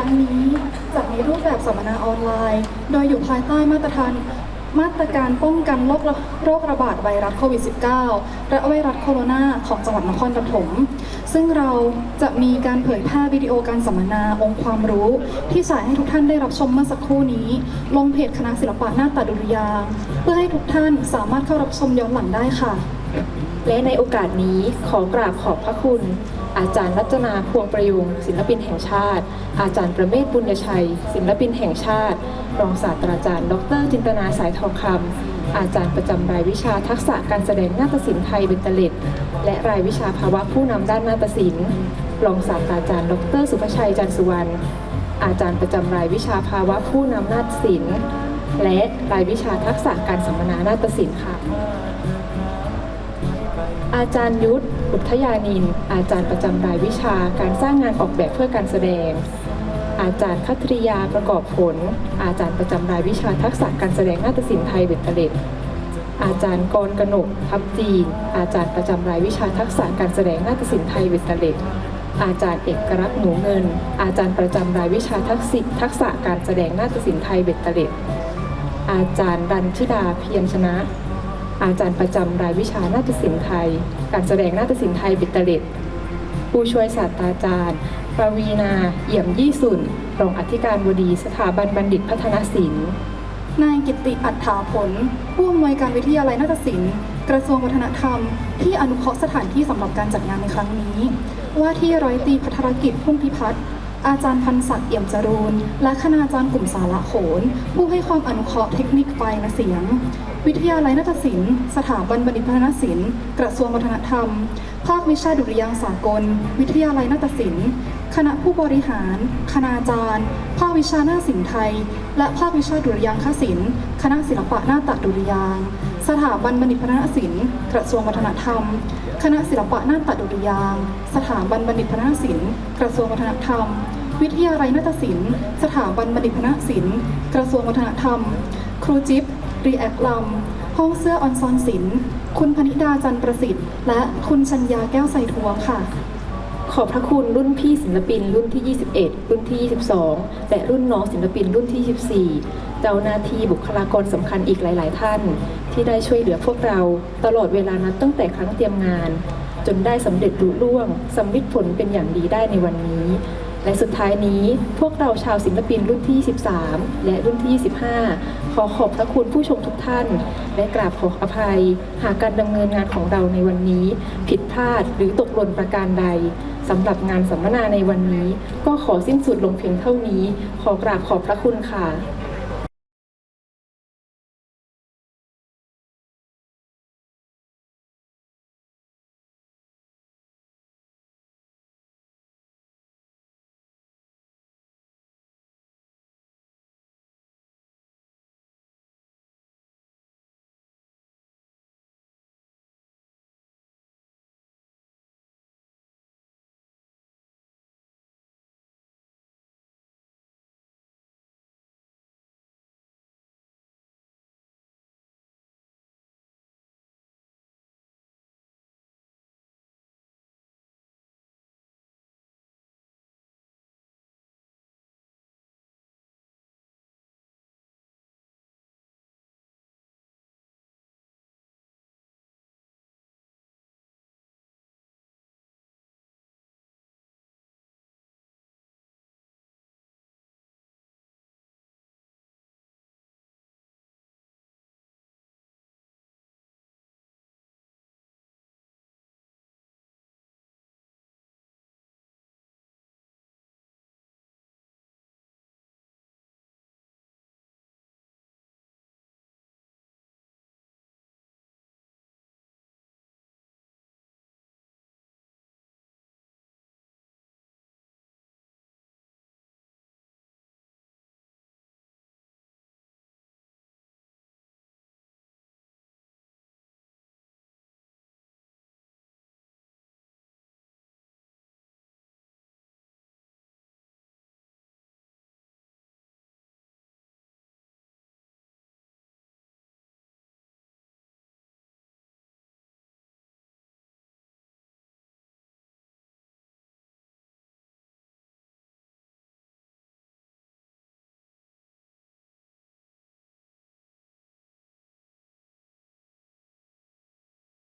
รั้งนี้จัดในรูปแบบสัมมนาออนไลน์ โดยอยู่ภายใต้มาตรฐานมาตรการป้องกันโรคระโรคระบาดไวรัสโควิด -19 และไวรัสโคโรนาของจังหวัดนครปฐม ซึ่งเราจะมีการเผยแพร่วิดีโอการสัมมนาองค์ความรู้ ที่ฉายให้ทุกท่านได้รับชมเมื่อสักครู่นี้ ลงเพจคณะศิลปะหน้าตาดุริยางเพื่อให้ทุกท่านสามารถเข้ารับชมย้อนหลังได้ค่ะ และในโอกาสนี้ขอกราบขอบพระคุณ อาจารย์รัตนาพวงประยุงศิลปินแห่งชาติ อาจารย์ประเมศบุญยชัย ศิลปินแห่งชาติ รองศาสตราจารย์ ดร จินตนาสายทองคำอาจารย์ประจำรายวิชาทักษะการแสดงนาฏศิลป์ไทยเบญจเลตและรายวิชาภาวะผู้นำด้านนาฏศิลป์รองศาสตราจารย์ ดร สุภชัยจันสุวรรณอาจารย์ประจำรายวิชาภาวะผู้นำนาฏศิลป์และรายวิชาทักษะการสัมมนานาฏศิลป์ค่ะ อาจารย์ยุทธอุทยานิน อาจารย์ประจำรายวิชาการสร้างงานออกแบบเพื่อการแสดง อาจารย์คัตริยาประกอบผล อาจารย์ประจำรายวิชาทักษะการแสดงนาฏศิลป์ไทยเบตเตเลตอาจารย์กรกนกทับจีน อาจารย์ประจำรายวิชาทักษะการแสดงนาฏศิลป์ไทยเบตเตเลตอาจารย์เอกรักษ์หนูเงิน อาจารย์ประจำรายวิชาทักษิทักษะการแสดงนาฏศิลป์ไทยเบตเตเลตอาจารย์รันชิดาเพียรชนะ อาจารย์ประจำรายวิชานาฏศิลป์ไทย การแสดงนาฏศิลป์ไทยบิตเตเลตผู้ช่วยศาสตราจารย์ปวีนาเอี่ยมยี่สุนรองอธิการบดีสถาบันบัณฑิตพัฒนศิลป์นายกิตติอัฏฐาผล ผู้อำนวยการวิทยาลัยนาฏศิลป์ กระทรวงวัฒนธรรม ที่อนุเคราะห์สถานที่สำหรับการจัดงานในครั้งนี้ ว่าที่ร้อยตรีพัทรกิจพุ่มพิพัฒน์ อาจารย์พันศักดิ์เอี่ยมจรูนและคณาจารย์กลุ่มสาระโขน ผู้ให้ความอนุเคราะห์เทคนิคไฟและเสียง วิทยาลัยนาฏศิลป์ สถาบันบัณฑิตพัฒนศิลป์ กระทรวงวัฒนธรรม ภาควิชาดุริยางสากล วิทยาลัยนาฏศิลป์ คณะผู้บริหาร คณาจารย์ ภาควิชาหน้าศิลป์ไทย และภาควิชาดุริยางคศิลป์ คณะศิลปะหน้าตัดดุริยางสถาบันบัณฑิตพัฒนศิลป์กระทรวงวัฒนธรรม คณะศิลปะหน้าตัดดุริยาง สถาบันบัณฑิตพัฒนศิลป์ กระทรวงวัฒนธรรม วิทยาลัยนาฏศิลป์ สถาบันบัณฑิตพัฒนศิลป์ กระทรวงวัฒนธรรม ครูจิ๊บรีแอคลัมห้องเสื้อออนซอนศิลป์คุณพนิดาจันประสิทธิ์ และคุณชัญญาแก้วไซทัวค่ะ ขอบพระคุณรุ่นพี่ศิลปินรุ่นที่ 21 รุ่นที่ 22 และรุ่นน้องศิลปินรุ่นที่ 24 เจ้าหน้าที่บุคลากรสำคัญอีกหลาย ๆ ท่าน ที่ได้ช่วยเหลือพวกเรา ตลอดเวลานับตั้งแต่ครั้งเตรียมงาน จนได้สำเร็จลุล่วงสำลิดผลเป็นอย่างดีได้ในวันนี้ และสุดท้ายนี้พวกเราชาวศิลปินรุ่นที่23และรุ่นที่ 25 ขอขอบพระคุณผู้ชมทุกท่าน และกราบขออภัย หากการดำเนินงานของเราในวันนี้ ผิดพลาดหรือตกหล่นประการใดสำหรับงานสัมมนาในวันนี้ ก็ขอสิ้นสุดลงเพียงเท่านี้ ขอกราบขอบพระคุณค่ะ